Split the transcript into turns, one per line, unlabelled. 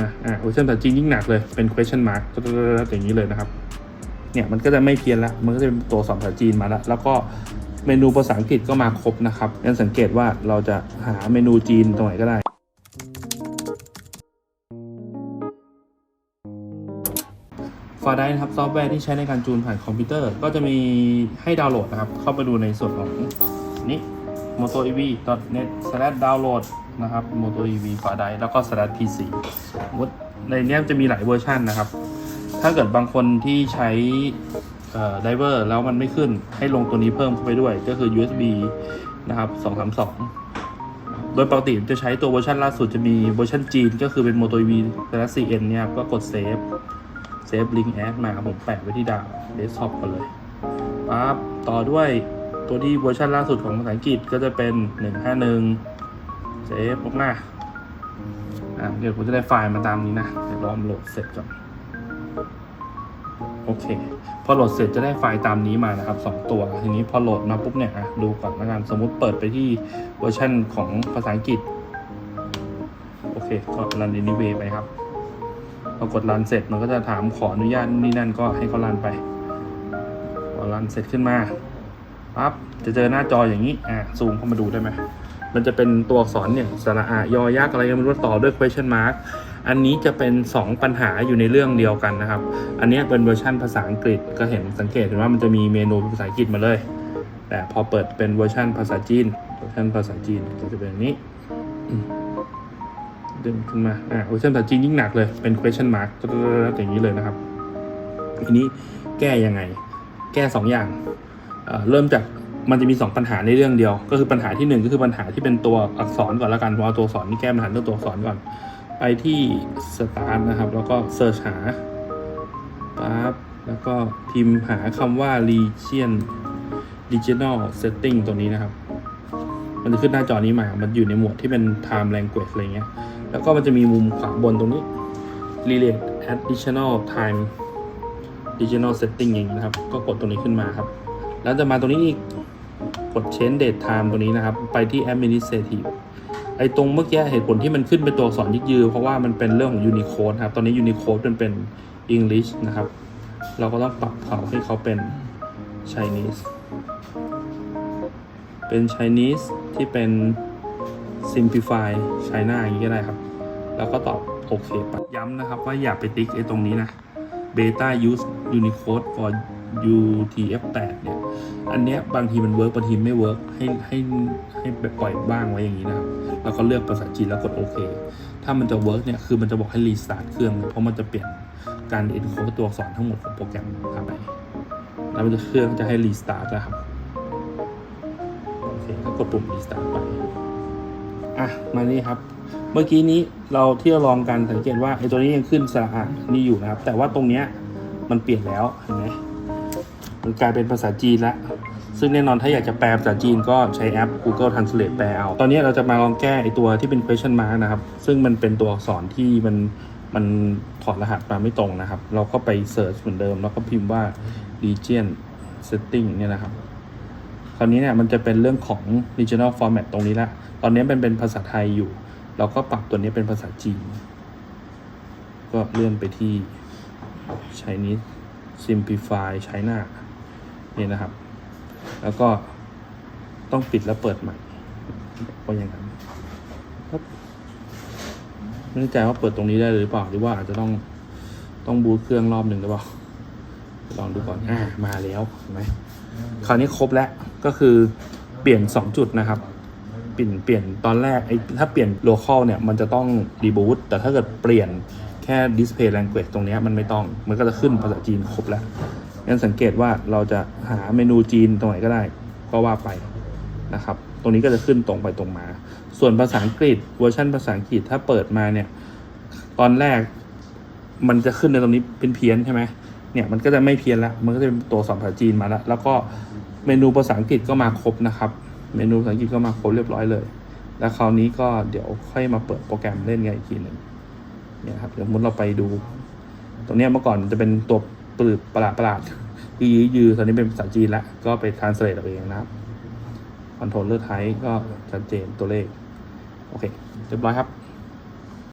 มาอ่าเวอร์ชันภาษาจีนยิ่งหนักเลย เป็น question mark อย่างนี้เลยนะครับ เนี่ยมันก็จะไม่เพี้ยนละ มันก็จะเป็นตัวสอนภาษาจีนมาแล้ว แล้วก็เมนูภาษาอังกฤษก็มาครบนะครับงั้นสังเกตว่าเราจะหาเมนูจีนตรงไหนก็ได้ฟาไดนะครับซอฟต์แวร์ที่ใช้ในการจูนผ่านคอมพิวเตอร์ ก็จะมีให้ดาวน์โหลดนะครับ เข้าไปดูในส่วนของนี้ motoev.net slash download นะครับ motoev ฟาไดแล้วก็ slash pc ในเนี้ยจะมีหลายเวอร์ชันนะครับ ถ้าเกิดบางคนที่ใช้ไดเวอร์แล้วมันไม่ขึ้นให้ลงตัวนี้เพิ่มเข้าไปด้วยก็คือ USB นะครับ 232 โดยปกติจะใช้ตัวเวอร์ชันล่าสุดจะมีเวอร์ชันจีน ก็คือเป็น Moto EV Plus CN เนี่ยก็กดเซฟเซฟลิงก์แอดมาครับผมแปะไว้ที่ดาวเดสก์ท็อปกันเลยปั๊บต่อด้วยตัวที่เวอร์ชันล่าสุดของภาษาอังกฤษก็จะเป็น 151 เซฟออกมาอะเดี๋ยวผมจะได้ไฟล์มาตามนี้นะเดี๋ยวรอมโหลดเสร็จก่อนโอเค พอโหลดเสร็จจะได้ไฟล์ตามนี้มานะครับสองตัว ทีนี้พอโหลดมาปุ๊บเนี่ยอะดูก่อนละกันสมมุติเปิดไปที่เวอร์ชันของภาษาอังกฤษ โอเคก็รัน anyway ไปครับพอกดรันเสร็จมันก็จะถามขออนุญาตนี่นั่นก็ให้เขารันไปพอรันเสร็จขึ้นมาปั๊บจะเจอหน้าจออย่างนี้อะซูมเข้ามาดูได้ไหม มันจะเป็นตัวอักษรเนี่ยสระอะยอยักษ์อะไรก็ไม่รู้ต่อด้วย question mark อันนี้จะเป็น 2 ปัญหาอยู่ในเรื่องเดียวกันนะครับ อันนี้เป็นเวอร์ชันภาษาอังกฤษก็เห็นสังเกตเห็นว่ามันจะมีเมนูภาษาอังกฤษมาเลย แต่พอเปิดเป็นเวอร์ชันภาษาจีนเวอร์ชันภาษาจีนก็จะเป็นนี้ดึงขึ้นมาอ่าเวอร์ชันภาษาจีนยิ่งหนักเลยเป็น question mark อย่างนี้เลยนะครับทีนี้แก้ยังไง แก้ 2 อย่างเอ่อเริ่มจาก มันจะมี 2 ปัญหาในเรื่องเดียว ก็คือปัญหาที่ 1 ก็คือปัญหาที่เป็นตัวอักษรก่อนละกันเพราะเอาตัวอักษรนี่แก้ปัญหาเรื่องตัวอักษรก่อน ไปที่ start นะครับ แล้วก็ search หาปั๊บแล้วก็พิมพ์หาคำว่า region regional setting ตัวนี้นะครับ มันจะขึ้นหน้าจอนี้มา มันอยู่ในหมวดที่เป็น time language อะไรเงี้ย แล้วก็มันจะมีมุมขวาบนตรงนี้ relate additional time regional setting อย่างนี้นะครับ ก็กดตรงนี้ขึ้นมาครับ แล้วจะมาตรงนี้อีก ด change date time ตัวนี้นะครับ ไปที่ administrative ไอ้ตรงเมื่อกี้เหตุผลที่มันขึ้นเป็นตัวอักษรยึกยือ เพราะว่ามันเป็นเรื่องของ Unicode ครับ ตอนนี้ Unicode มันเป็น English นะครับ เราก็ต้องปรับเขาให้เขาเป็น Chinese เป็น Chinese ที่เป็น Simplify China อย่างนี้ก็ได้ครับ แล้วก็ตอบโอเคไปย้ำนะครับว่าอย่าไปติ๊กไอ้ตรงนี้นะ Beta Use Unicode for UTF-8 เนี่ย อันเนี้ยบางทีมันเวิร์กบางทีไม่เวิร์กให้ให้ให้ปล่อยบ้างไว้อย่างนี้นะครับแล้วก็เลือกภาษาจีนแล้วกดโอเค ถ้ามันจะเวิร์กเนี่ยคือมันจะบอกให้รีสตาร์ทเครื่องนะเพราะมันจะเปลี่ยนการ encode ตัวอักษรทั้งหมดของโปรแกรมครับไปแล้วมันจะเครื่องจะให้รีสตาร์ทนะครับโอเคก็กดปุ่มรีสตาร์ทไปอะมานี่ครับเมื่อกี้นี้เราที่ยวลองกันสังเกตว่าไอ้ตัวนี้ยังขึ้นสระอะนี่อยู่นะครับ แต่ว่าตรงเนี้ยมันเปลี่ยนแล้วเห็นไหมมันกลายเป็นภาษาจีนแล้ว ซึ่งแน่นอนถ้าอยากจะแปลภาษาจีนก็ใช้แอป Google Translate แปลเอา ตอนนี้เราจะมาลองแก้ไอตัวที่เป็น question mark นะครับ ซึ่งมันเป็นตัวอักษรที่มันมันถอดรหัสมาไม่ตรงนะครับ เราก็ไปเ e ิร์ชเหมือนเดิม แล้วก็พิมพ์ว่า region setting เนี่ยนะครับ คราวนี้เนี่ยมันจะเป็นเรื่องของ regional format ตรงนี้ละ ตอนนี้มันเป็นภาษาไทยอยู่ เราก็ปรับตัวนี้เป็นภาษาจีน ก็เลื่อนไปที่ Chinese simplify China นี่นะครับ แล้วก็ต้องปิดแล้วเปิดใหม่ก็อย่างนั้นครับไม่แน่ใจว่าเปิดตรงนี้ได้หรือเปล่าหรือว่าอาจจะต้องต้องบูตเครื่องรอบหนึ่งหรือเปล่าลองดูก่อนอ่ามาแล้วเห็นไหมคราวนี้ครบแล้วก็คือเปลี่ยน 2 จุดนะครับเปลี่ยนเปลี่ยนตอนแรกไอ้ถ้าเปลี่ยน local เนี่ยมันจะต้องรีบูตแต่ถ้าเกิดเปลี่ยนแค่ display language ตรงนี้มันไม่ต้อง มันก็จะขึ้นภาษาจีนครบแล้ว งั้นสังเกตว่าเราจะหาเมนูจีนตรงไหนก็ได้ ก็ว่าไปนะครับ ตรงนี้ก็จะขึ้นตรงไปตรงมา ส่วนภาษาอังกฤษเวอร์ชันภาษาอังกฤษถ้าเปิดมาเนี่ย ตอนแรกมันจะขึ้นในตรงนี้เป็นเพี้ยนใช่ไหมเนี่ยมันก็จะไม่เพี้ยนละมันก็จะเป็นตัวสอนภาษาจีนมาแล้ว แล้วก็เมนูภาษาอังกฤษก็มาครบนะครับ เมนูภาษาอังกฤษก็มาครบเรียบร้อยเลย แล้วคราวนี้ก็เดี๋ยวค่อยมาเปิดโปรแกรมเล่นกันอีกทีหนึ่งเนี่ยครับเดี๋ยวมุดเราไปดู ตรงนี้เมื่อก่อนมันจะเป็นตัว ปลืบประหลาดประหลาดยือยือตอนนี้เป็นภาษาจีนละก็ไปทานสเลตเอาเองนะครับคอนโทรลเลอร์ไทป์ก็ชัดเจนตัวเลข โอเค เรียบร้อยครับ